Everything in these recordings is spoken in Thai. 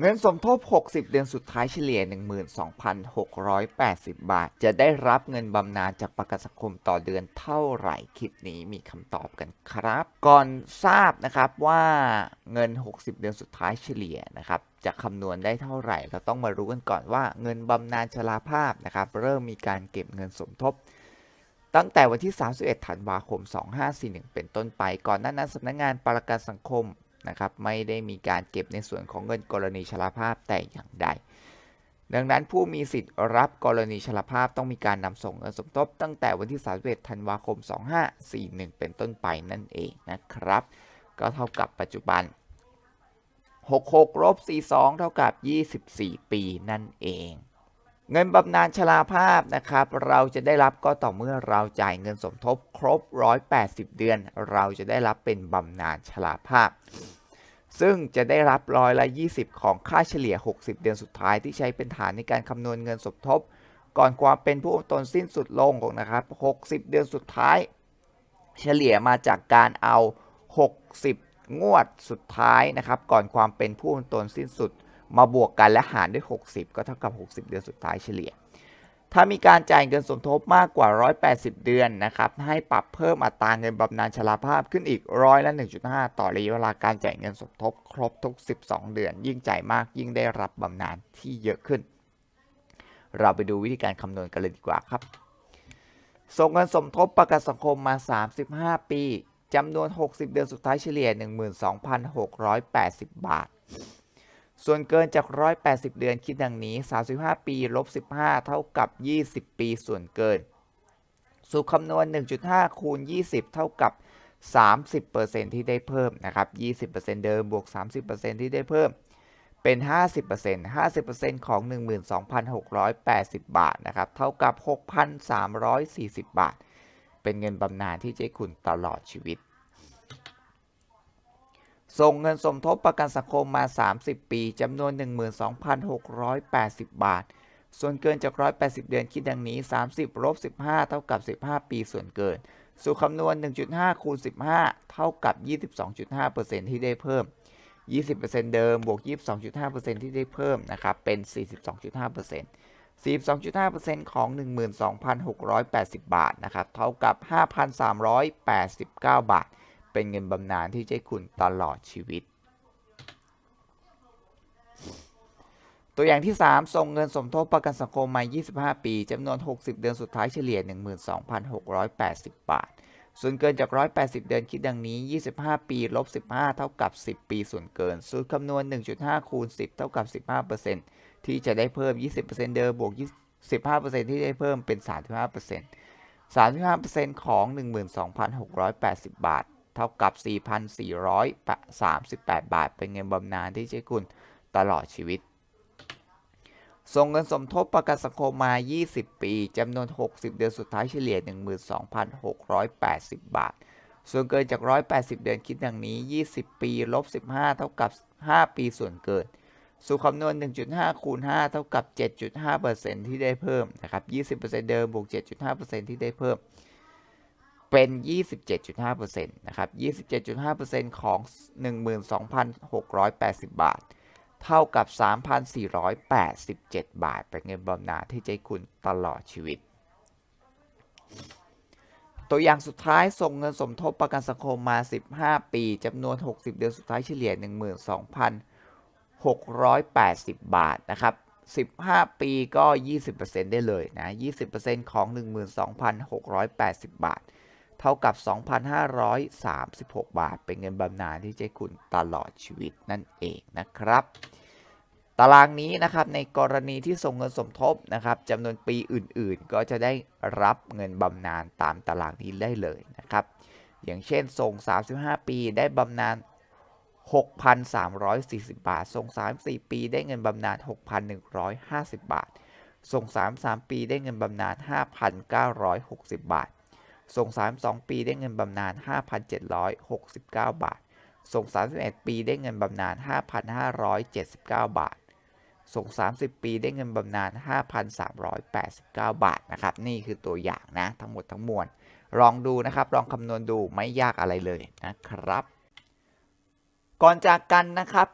เงินสมทบ 60 เดือนสุดท้ายเฉลี่ย 12,680 บาท จะได้รับเงินบำนาญจากประกันสังคมต่อเดือนเท่าไหร่คลิปนี้มีคำตอบกันครับ ก่อนทราบนะครับว่าเงิน 60 เดือนสุดท้ายเฉลี่ยนะครับจะคำนวณได้เท่าไหร่ เราต้องมารู้กันก่อนว่าเงินบำนาญชราภาพนะครับเริ่มมีการเก็บเงินสมทบ ตั้งแต่วันที่ 31 ธันวาคม 2541 เป็นต้นไป ก่อนหน้านั้นสำนักงานประกันสังคม นะครับไม่ได้มีการเก็บในส่วนของเงินกรณีชราภาพแต่อย่างใด ดังนั้นผู้มีสิทธิ์รับกรณีชราภาพต้องมีการนำส่งเงินสมทบตั้งแต่วันที่31ธันวาคม 2541 เป็นต้นไปนั่นเองนะครับ ก็เท่ากับปัจจุบัน 66ลบ42 เท่ากับ 24 ปีนั่นเองเงินบำนาญชราภาพนะครับ เราจะได้รับก็ต่อเมื่อเราจ่ายเงินสมทบครบ 180 เดือน เราจะได้รับเป็นบำนาญชราภาพ ซึ่งจะได้รับร้อยละ 20 ของค่าเฉลี่ย 60 เดือนสุดท้ายที่ใช้เป็นฐานในการคำนวณเงินสมทบ ก่อนความเป็นผู้ตนสิ้นสุดลงนะครับ 60 เดือนสุดท้าย เฉลี่ยมาจากการเอา 60 งวดสุดท้ายนะครับ ก่อนความเป็นผู้ตนสิ้นสุด มาบวกกันและหารด้วย 60 ก็เท่ากับ 60 เดือนสุดท้ายเฉลี่ย ถ้ามีการจ่ายเงินสมทบมากกว่า 180 เดือนนะครับ ให้ปรับเพิ่มอัตราเงินบำนาญชราภาพขึ้นอีกร้อยละ 1.5 ต่อระยะเวลาการจ่ายเงินสมทบครบทุก 12 เดือน ยิ่งจ่ายมากยิ่งได้รับบำนาญที่เยอะขึ้น เราไปดูวิธีการคำนวณกันเลยดีกว่าครับ ส่งเงินสมทบประกันสังคมมา 35 ปีจำนวน 60 เดือนสุดท้ายเฉลี่ย 12,680 บาท ส่วนเกินจาก 180 เดือนคิดดังนี้ 35 ปีลบ15 เท่ากับ 20 ปีส่วนเกิน สูตรคำนวณ 1.5 คูณ 20 เท่ากับ 30%ที่ได้เพิ่มนะครับ 20%เดิมบวก 30%ที่ได้เพิ่ม เป็น 50% 50%ของ 12,680 บาทนะครับ เท่ากับ 6,340 บาท เป็นเงินบำนาญที่จะคุณตลอดชีวิต ส่งเงินสมทบประกันสังคมมา 30 ปีจำนวน 12,680 บาท ส่วนเกินจาก 180 เดือนคิดดังนี้ 30ลบ15 เท่ากับ 15 ปีส่วนเกิน สูตรคำนวณ 1.5 คูณ 15 เท่ากับ 22.5%ที่ได้เพิ่ม 20%เดิมบวก 22.5%ที่ได้เพิ่มนะครับเป็น 42.5% 42.5%ของ 12,680 บาทนะครับเท่ากับ 5,389 บาท เป็นเงินบำนาญที่จะคุณตลอดชีวิต ตัวอย่างที่ 3 ส่งเงินสมทบประกันสังคมมา 25 ปีจำนวน 60 เดือนสุดท้ายเฉลี่ย 12,680 บาท ส่วนเกินจาก 180 เดือนคิดดังนี้ 25 ปีลบ15 เท่ากับ 10 ปีส่วนเกิน สูตรคำนวณ 1.5 คูณ 10 เท่ากับ 15%ที่จะได้เพิ่ม 20%เดิมบวก15%ที่ได้เพิ่มเป็น 35% 35%ของ 12,680 บาท เท่ากับ 4,438 บาท เป็นเงินบำนาญที่จะให้คุณตลอดชีวิต ส่งเงินสมทบประกันสังคมมา 20 ปี จำนวน 60 เดือนสุดท้ายเฉลี่ย 12,680 บาท ส่วนเกินจาก 180 เดือนคิดดังนี้ 20 ปีลบ 15 เท่ากับ 5 ปีส่วนเกินสูตรคำนวณ 1.5 คูณ 5 เท่ากับ 7.5%ที่ได้เพิ่มนะครับ 20%เดิมบวก 7.5%ที่ได้เพิ่ม เป็น 27.5%นะครับ 27.5%ของ 12,680 บาท เท่ากับ 3,487 บาท เป็นเงินบำนาญที่ให้คุณตลอดชีวิต ตัวอย่างสุดท้ายส่งเงินสมทบประกันสังคมมา 15 ปีจำนวน 60 เดือนสุดท้ายเฉลี่ย 12,680 บาท นะครับ15 ปีก็ 20%ได้เลยนะ 20%ของ 12,680 บาท เท่ากับ 2,536 บาท เป็นเงินบำนาญที่จะให้คุณตลอดชีวิตนั่นเองนะครับ ตารางนี้นะครับในกรณีที่ส่งเงินสมทบนะครับจำนวนปีอื่นๆ ก็จะได้รับเงินบำนาญตามตารางนี้ได้เลยนะครับ อย่างเช่นส่ง 35 ปีได้บำนาญ6,340 บาท ส่ง 34 ปีได้เงินบำนาญ 6,150 บาท ส่ง 33 ปีได้เงินบำนาญ 5,960 บาท ส่ง 32 ปีได้เงินบำนาญ 5,769 บาท ส่ง 31 ปีได้เงินบำนาญ 5,579 บาท ส่ง 30 ปีได้เงินบำนาญ 5,389 บาทนะครับ นี่คือตัวอย่างนะทั้งหมดทั้งมวล ลองดูนะครับ ลองคำนวณดูไม่ยากอะไรเลยนะครับ ก่อนจากกันนะครับ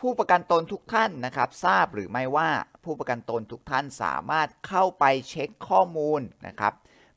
ผู้ประกันตนทุกท่านนะครับทราบหรือไม่ว่าผู้ประกันตนทุกท่านสามารถเข้าไปเช็คข้อมูลนะครับ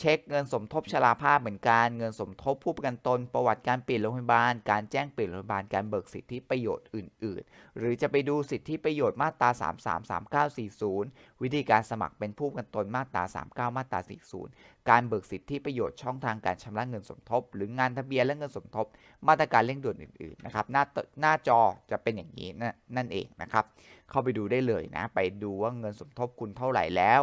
เช็คเงินสมทบชราภาพเหมือนกัน เงินสมทบผู้ประกันตน ประวัติการเปลี่ยนโรงพยาบาล การแจ้งเปลี่ยนโรงพยาบาล การเบิกสิทธิประโยชน์อื่น ๆ หรือจะไปดูสิทธิประโยชน์มาตรา 33 39 40 วิธีการสมัครเป็นผู้ประกันตนมาตรา 39 มาตรา 40 การเบิกสิทธิประโยชน์ช่องทางการชำระเงินสมทบ หรืองานทะเบียนและเงินสมทบ มาตรการเร่งด่วนอื่น ๆ นะครับ หน้าหน้าจอจะเป็นอย่างนี้นั่นเองนะครับ เข้าไปดูได้เลยนะ ไปดูว่าเงินสมทบคุณเท่าไหร่แล้ว